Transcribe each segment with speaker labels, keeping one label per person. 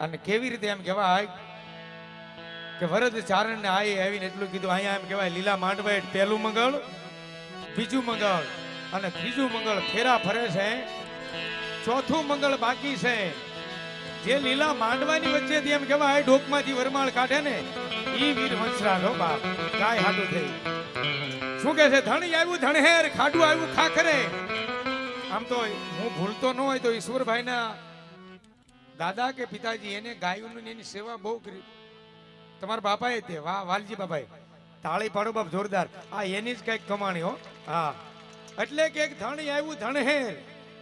Speaker 1: અને કેવી રીતે એમ કહેવાય કે વરદ ચારણ ને આઈ આવીને એટલું કીધું, અહીંયા એમ કહેવાય, લીલા માંડવા પહેલું મંગળ, બીજું મંગળ અને ત્રીજું મંગળ ફેરા ફરે છે. ચોથું મંગળ બાકી છે. જે લીલા માંડવાની વચ્ચેથી એમ કહેવાય, ડોકમાંથી વરમાળ કાઢે ને, ઈ વીર વંશરાજ બાપ કાય હાડું થઈ. શું કે છે? ધણી આવ્યું, ધણહેર, ખાડું આવ્યું, ખાખરે. આમ તો હું ભૂલતો ન હોય તો ઈશ્વરભાઈના દાદા કે પિતાજી, એને ગાયોની ને એની સેવા બહુ કરી. તમારા બાપાએ તે, વાહ, વાલજી બાપાએ. તાળી પાડો બાપ, જોરદાર. આ એની જ કંઈક કમાણી, હો. હા. એટલે કે ધણી આવ્યું ધણહેર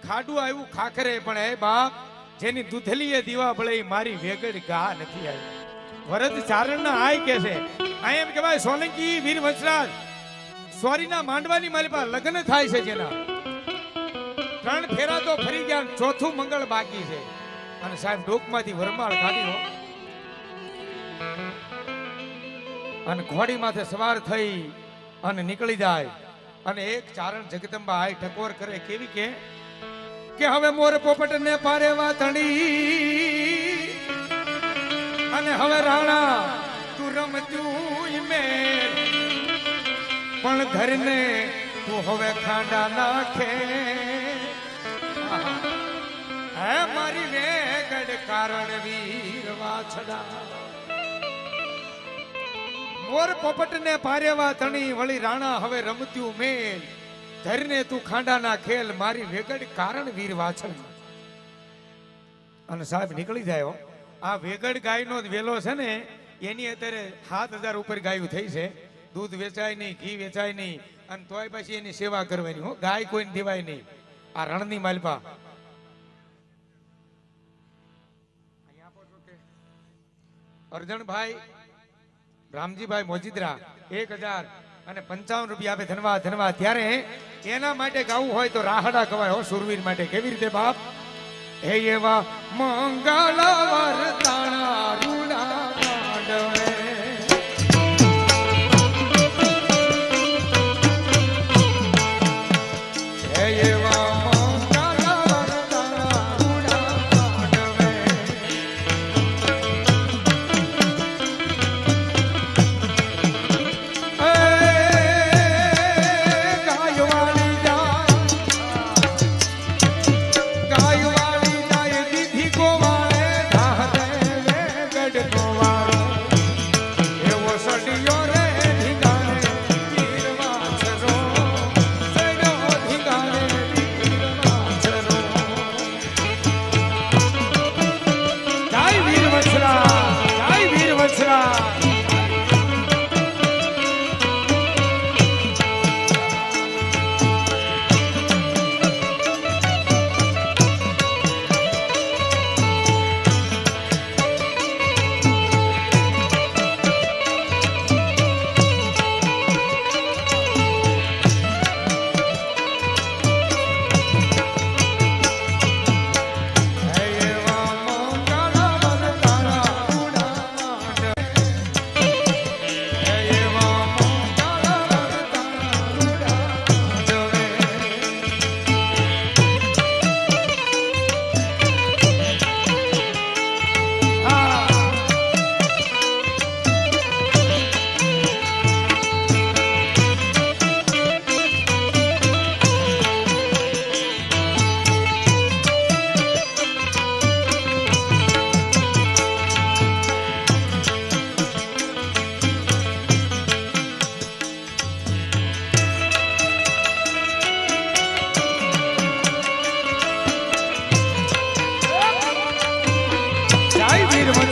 Speaker 1: ખાડું આવ્યું, ખાખરે, પણ એ બાપ, જેની દૂધલીએ દીવા બળે મારી વેગડ ગા નથી આવી. વરદ ચારણના આય કે છે? આ એમ કહેવાય, સોલંકી, વીર વંશરાજ. સ્વારીના માંડવાની મારી પાસે લગ્ન થાય છે જેના. ત્રણ ફેરા તો ફરી ગયા, ચોથું મંગળ બાકી છે. અને સાહેબ ડોકમાંથી વરમાળ કાઢી અને ઘોડી માથે સવાર થઈ અને નીકળી જાય. અને એક ચારણ જગદંબા આય ઠકોર કરે કેવી કે કે હવે મોર પોપટ ને પારે વાતણી અને હવે રાણા, તું રમતું મેર. પણ ધરને તું હવે ખાંડા નાખે. હે મારી વેગડ કારણ વીર વાછડા. મોર પોપટ ને પારેવા ધણી વળી રાણા હવે રમત્યું મેલ. ધરને તું ખાંડાના ખેલ મારી વેગડ કારણ વીર વાછળ અને સાહેબ નીકળી જાય આ વેગડ ગાયનો નો વેલો છે ને, એની અત્યારે સાત હજાર ઉપર ગાયું થઈ છે. દૂધ વેચાય નહીં, ઘી વેચાય નહીં. અને તોય પછી એની સેવા કરવાની હો. ગાય કોઈને દેવાય નહીં. આ રણની માલપા અર્જણભાઈ, રામજીભાઈ મોજીદ્રા, એક હજાર અને પંચાવન રૂપિયા આપે. ધનવા ધનવા ત્યારે એના માટે ગાવું હોય તો રાહડા કવાય હો, સુરવીર માટે. કેવી રીતે બાપ? હે એવા મંગળ વરદાણા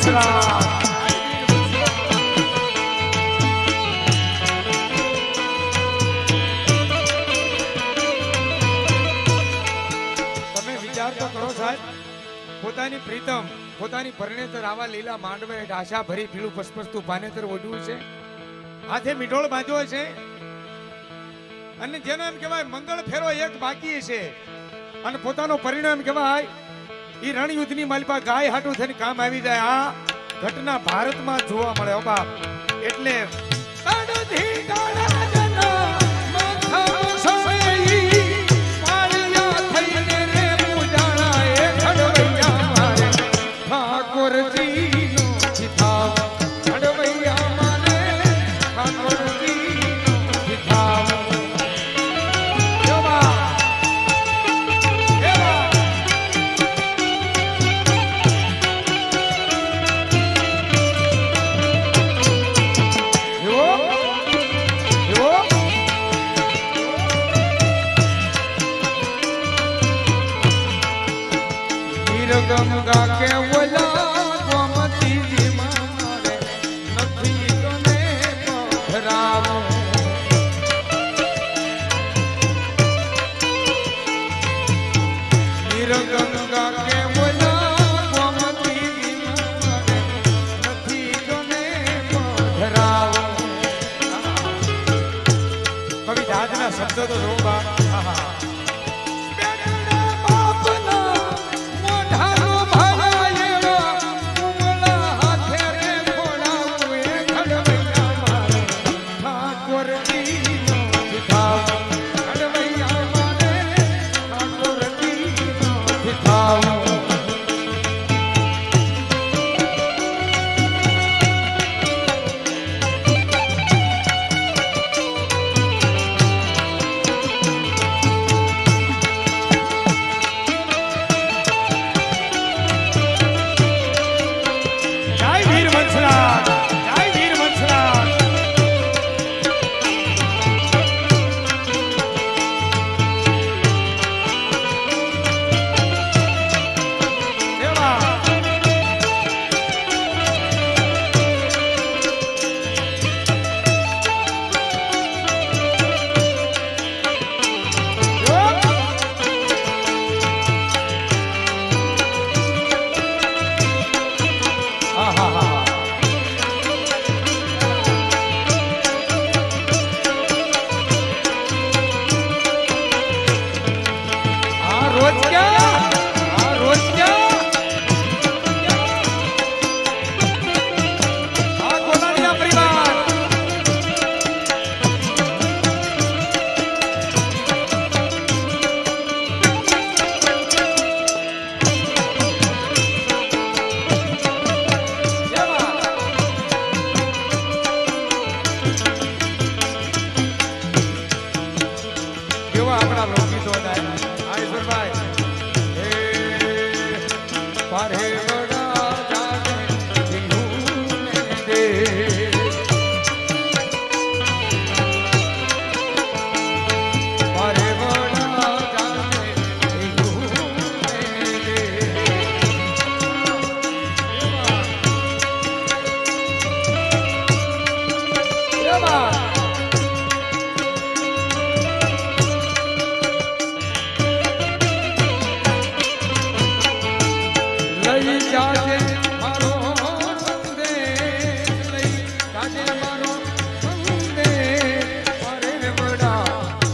Speaker 1: તમે વિચાર તો કરો સાહેબ. પોતાની પ્રીતમ, પોતાની પરણેતર આવા લીલા માંડવે આશા ભરી પીળું પસપસતું પાનેતર ઓઢવું છે? હાથે મીઠોળ બાંધ્યો છે? અને જેનો એમ કહેવાય, મંગળ ફેરો એક બાકી છે. અને પોતાનો પરિણામ કહેવાય ઈ રણયુદ્ધની માલિપા ગાય હાટું થઈને કામ આવી જાય. આ ઘટના ભારતમાં જોવા મળે બાપ. એટલે どうぞ